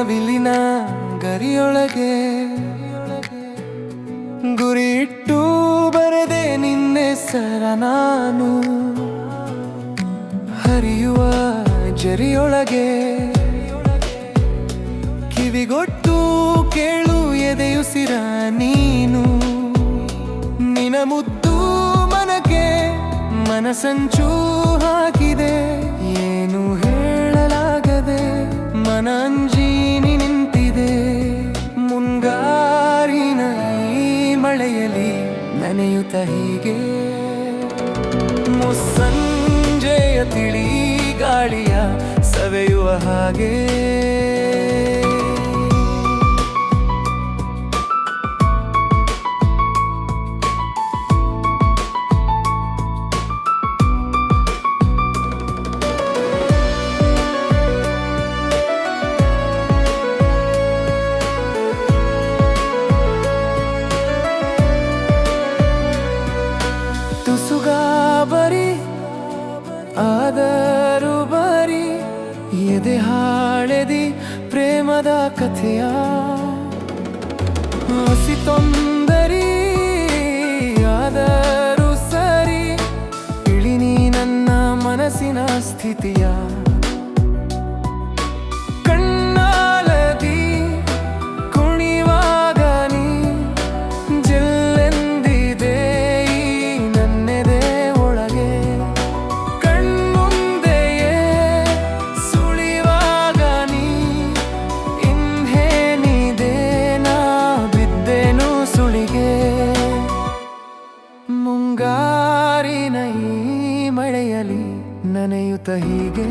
ನವಿಲಿನ ಗರಿಯೊಳಗೆ ಗುರಿ ಇಟ್ಟು ಬರದೆ ನಿನ್ನೆ ಸರ ನಾನು. ಹರಿಯುವ ಜರಿಯೊಳಗೆ ಕಿವಿಗೊಟ್ಟು ಕೇಳು ಎದೆಯುಸಿರ ನೀನು. ನಿನ ಮುದ್ದು ಮನಗೆ ಮನಸಂಚೂ ಹಾಕಿ ಹೀಗೆ ಮುಸ್ಸಂಜೆಯ ತಿಳಿ ಗಾಳಿಯ ಸವೆಯುವ ಹಾಗೆ ಎದೆ ಹಾಳೆದಿ ಪ್ರೇಮದ ಕಥೆಯ. ಹಸಿ ತೊಂದರಿ ಆದರೂ ಸರಿ ಇಳಿ ನೀ ನನ್ನ ಮನಸ್ಸಿನ ಸ್ಥಿತಿಯ. ನೆನೆಯುತ್ತ ಹೀಗೆ.